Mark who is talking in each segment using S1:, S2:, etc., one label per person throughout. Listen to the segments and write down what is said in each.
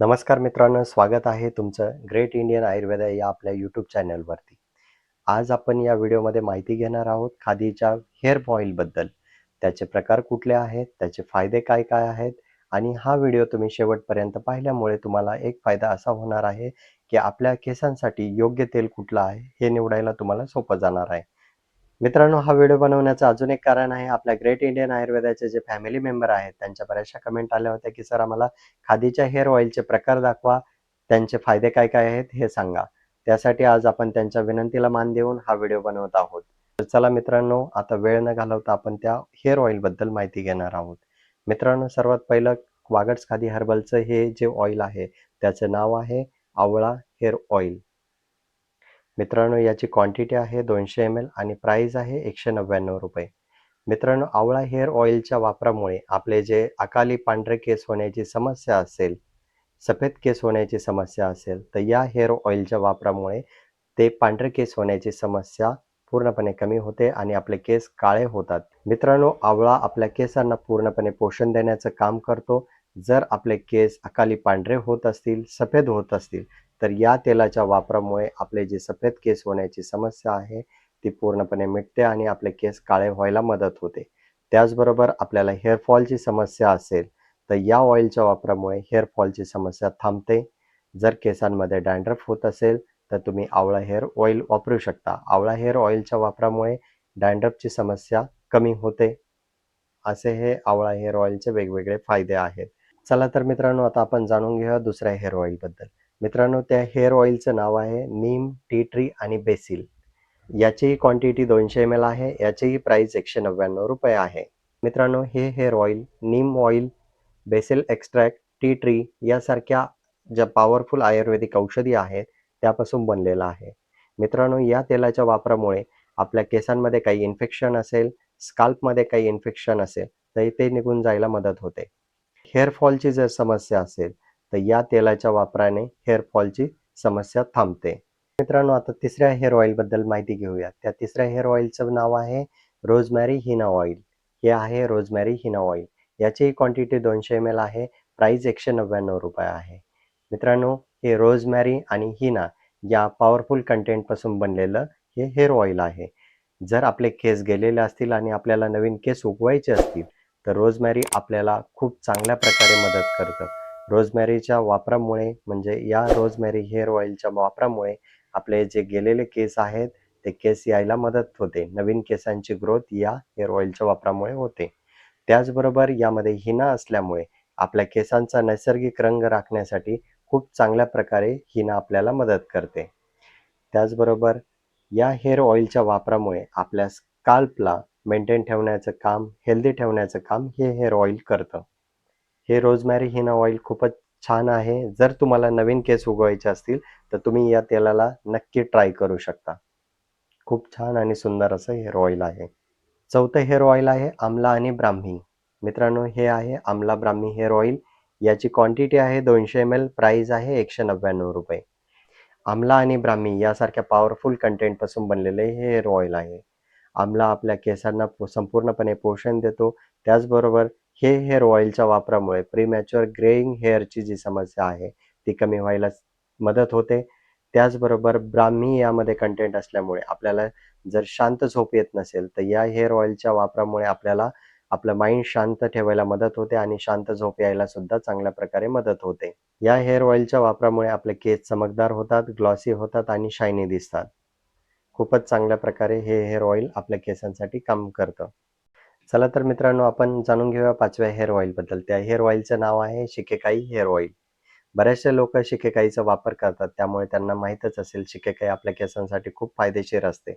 S1: नमस्कार मित्रांनो स्वागत आहे तुमचं ग्रेट इंडियन आयुर्वेद या आपल्या यूट्यूब चॅनलवरती आज आपण या व्हिडिओमध्ये माहिती घेणार आहोत खादीच्या हेअर ऑइलबद्दल त्याचे प्रकार कुठले आहेत त्याचे फायदे काय काय आहेत आणि हा व्हिडिओ तुम्ही शेवटपर्यंत पाहिल्यामुळे तुम्हाला एक फायदा असा होणार आहे की आपल्या केसांसाठी योग्य तेल कुठलं आहे हे निवडायला तुम्हाला सोपं जाणार आहे. मित्रांनो हा व्हिडिओ बनवण्याचं अजून एक कारण आहे आपल्या ग्रेट इंडियन आयुर्वेदाचे जे फॅमिली मेंबर आहेत त्यांच्या बऱ्याचशा कमेंट आल्या होत्या की सर आम्हाला खादीच्या हेअर ऑइलचे प्रकार दाखवा त्यांचे फायदे काय काय आहेत हे सांगा. त्यासाठी आज आपण त्यांच्या विनंतीला मान देऊन हा व्हिडिओ बनवत आहोत. तर चला मित्रांनो आता वेळ न घालवता आपण त्या हेअर ऑइलबद्दल माहिती घेणार आहोत. मित्रांनो सर्वात पहिलं वागड्स खादी हर्बलचं हे जे ऑइल आहे त्याचं नाव आहे आवळा हेअर ऑइल मित्रांनो याची क्वांटिटी आहे दोनशे एम एल आणि प्राईस आहे एकशे नव्याण्णव रुपये. मित्रांनो आवळा हेअर ऑइलच्या वापरामुळे आपले जे अकाली पांढरे केस होण्याची समस्या असेल सफेद केस होण्याची समस्या असेल तर या हेअर ऑइलच्या वापरामुळे ते पांढरे केस होण्याची समस्या पूर्णपणे कमी होते आणि आपले केस काळे होतात. मित्रांनो आवळा आपल्या केसांना पूर्णपणे पोषण देण्याचं काम करतो. जर आपले केस अकाली पांढरे होत असतील सफेद होत असतील तर या तेलाच्या वापरामुळे आपले जे सफेद केस होण्याची समस्या आहे ती पूर्णपणे मिटते आणि आपले केस काळे व्हायला मदत होते. त्याचबरोबर आपल्याला हेअरफॉलची समस्या असेल तर या ऑइलच्या वापरामुळे हेअरफॉलची समस्या थांबते. जर केसांमध्ये डँड्रफ होत असेल तर तुम्ही आवळा हेअर ऑइल वापरू शकता. आवळा हेअर ऑइलच्या वापरामुळे डँड्रफची समस्या कमी होते. असे हे आवळा हेअर ऑइलचे वेगवेगळे फायदे आहेत. चला तर मित्रांनो आता आपण जाणून घेऊया दुसऱ्या हेअर ऑइलबद्दल मित्रांनो त्या हेअर ऑइलचं नाव आहे नीम टी ट्री आणि बेसिल. याचीही क्वांटिटी दोनशे एम एल आहे याचीही प्राईस एकशे नव्याण्णव रुपये आहे. मित्रांनो हे hair oil neem oil basil extract tea tree यासारख्या ज्या पॉवरफुल आयुर्वेदिक औषधी आहेत त्यापासून बनलेलं आहे. मित्रांनो या तेलाच्या वापरामुळे आपल्या केसांमध्ये काही इन्फेक्शन असेल स्काल्पमध्ये काही इन्फेक्शन असेल तर ते निघून जायला मदत होते. हेअरफॉलची जर समस्या असेल तर या तेलाच्या वापराने हेअरफॉलची समस्या थांबते. मित्रांनो आता तिसऱ्या हेअर ऑइलबद्दल माहिती घेऊया त्या तिसऱ्या हेअर ऑइलचं नाव आहे रोजमॅरी हिना ऑइल हे आहे रोजमॅरी हिना ऑइल याची क्वांटिटी दोनशे एम एल आहे. प्राईज एकशे नव्याण्णव रुपये आहे. मित्रांनो हे रोजमॅरी आणि हिना या पॉवरफुल कंटेंटपासून बनलेलं हे हेअर ऑइल आहे. जर आपले केस गेलेले असतील आणि आपल्याला नवीन केस उगवायचे असतील तर रोजमॅरी आपल्याला खूप चांगल्या प्रकारे मदत करतं. रोजमॅरीच्या वापरामुळे म्हणजे या रोजमॅरी हेअर ऑइलच्या वापरामुळे आपले जे गेलेले केस आहेत ते केस यायला मदत होते. नवीन केसांची ग्रोथ या हेअर ऑइलच्या वापरामुळे होते. त्याचबरोबर यामध्ये हिना असल्यामुळे आपल्या केसांचा नैसर्गिक रंग राखण्यासाठी खूप चांगल्या प्रकारे हिना आपल्याला मदत करते. त्याचबरोबर या हेअर ऑइलच्या वापरामुळे आपल्या स्काल्पला मेंटेन ठेवण्याचं काम हेल्दी ठेवण्याचं काम हे हेअर ऑइल करतं. हे रोजमॅरी हिना ऑइल खूपच छान आहे. जर तुम्हाला नवीन केस उगवायचे असतील तर तुम्ही या तेलाला नक्की ट्राय करू शकता. खूप छान आणि सुंदर असं हेअर ऑइल आहे. चौथं हेअर ऑइल आहे आमला आणि ब्राह्मी. मित्रांनो हे आहे आमला ब्राह्मी हेअर ऑइल याची क्वांटिटी आहे दोनशे एम एल प्राईज आहे एकशे नव्याण्णव रुपये. आमला आणि ब्राह्मी यासारख्या पॉवरफुल कंटेंटपासून बनलेले हे हेअर ऑइल आहे. आमला आपल्या केसांना संपूर्णपणे पोषण देतो. त्याचबरोबर हे हेअर ऑइलच्या वापरामुळे प्रीमॅच्युअर ग्रेईंग हेअरची जी समस्या आहे ती कमी व्हायला मदत होते. त्याचबरोबर ब्राह्मी यामध्ये कंटेंट असल्यामुळे आपल्याला जर शांत झोप येत नसेल तर या हेअर ऑइलच्या वापरामुळे आपल्याला आपलं माइंड शांत ठेवायला मदत होते आणि शांत झोप यायला सुद्धा चांगल्या प्रकारे मदत होते. या हेअर ऑइलच्या वापरामुळे आपले केस चमकदार होतात ग्लॉसी होतात आणि शायनी दिसतात. खूपच चांगल्या प्रकारे हे हेअर ऑइल आपल्या केसांसाठी काम करतं. चला तर मित्रांनो आपण जाणून घेऊया पाचव्या हेअर ऑइलबद्दल त्या हेअर ऑइलचं नाव आहे शिकेकाई हेअर ऑइल बरेचसे लोक शिकेकाईचा वापर करतात त्यामुळे त्यांना माहीतच असेल शिकेकाई आपल्या केसांसाठी खूप फायदेशीर असते.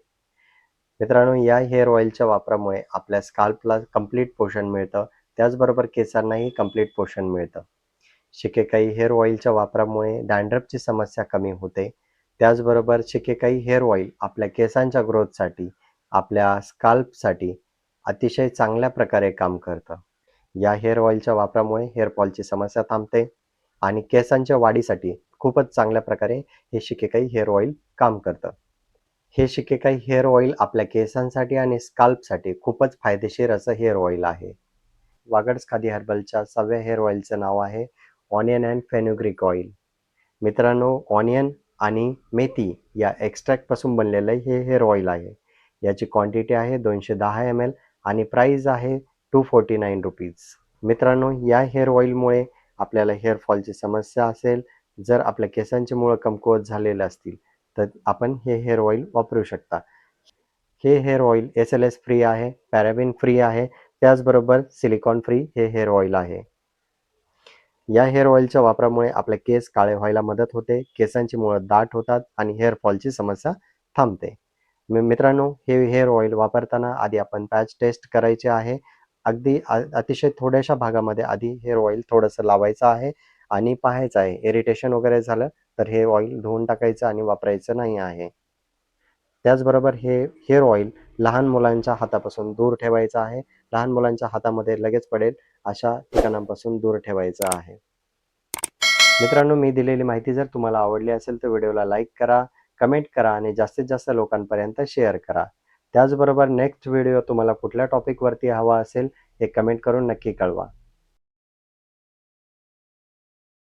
S1: मित्रांनो या हेअर ऑइलच्या वापरामुळे आपल्या स्काल्पला कंप्लीट पोषण मिळतं त्याचबरोबर केसांनाही कंप्लीट पोषण मिळतं. शिकेकाई हेअर ऑइलच्या वापरामुळे डॅन्ड्रपची समस्या कमी होते. त्याचबरोबर शिकेकाई हेअर ऑइल आपल्या केसांच्या ग्रोथसाठी आपल्या स्काल्पसाठी अतिशय चांगल्या प्रकारे काम करतं. या हेअर ऑइलच्या वापरामुळे हेअरफॉलची समस्या थांबते आणि केसांच्या वाढीसाठी खूपच चांगल्या प्रकारे हे शिकेकाई हेअर ऑइल काम करतं. हे शिकेकाई हेअर ऑइल आपल्या केसांसाठी आणि स्काल्पसाठी खूपच फायदेशीर असं हेअर ऑइल आहे. वागड्स खादी हर्बलच्या सहाव्या हेअर ऑइलचं नाव आहे ऑनियन अँड फेन्युग्रिक ऑइल मित्रांनो ऑनियन आणि मेथी या एक्स्ट्रॅक्टपासून बनलेलं हे हेअर ऑइल आहे. याची क्वांटिटी आहे दोनशे दहा एम एल आणि प्राईज आहे टू फोर्टी नाईन रुपीज मित्रांनो या हेअर ऑइलमुळे आपल्याला हेअरफॉलची समस्या असेल. जर आपल्या केसांची मुळं कमकुवत झालेले असतील तर आपण हे हेअर ऑइल वापरू शकता. हे hair oil S L S free आहे पॅराबिन फ्री आहे. त्याचबरोबर सिलिकॉन फ्री हे हेअर ऑइल आहे. या हेअर ऑइलच्या वापरामुळे आपले केस काळे व्हायला मदत होते केसांची मुळं दाट होतात आणि हेअर फॉलची समस्या थांबते. मित्रांनो हे हेअर ऑइल वापरताना आधी आपण पॅच टेस्ट करायचे आहे. अगदी अतिशय थोड्याशा भागामध्ये आधी हेअर ऑइल थोडंसं लावायचं आहे आणि पाहायचं आहे. इरिटेशन वगैरे झालं तर हे ऑइल धुवून टाकायचं आणि वापरायचं नाही आहे. त्याचबरोबर हे हेअर ऑइल लहान मुलांच्या हातापासून दूर ठेवायचं आहे. लहान मुलांच्या हातामध्ये लगेच पडेल अशा ठिकाणांपासून दूर ठेवायचं आहे. मित्रांनो मी दिलेली माहिती जर तुम्हाला आवडली असेल तर व्हिडिओला लाईक करा. कमेंट करा आणि जास्तीत जास्त लोकांपर्यंत शेअर करा. त्याचबरोबर नेक्स्ट व्हिडिओ तुम्हाला कुठल्या टॉपिकवरती हवा असेल हे कमेंट करून नक्की कळवा.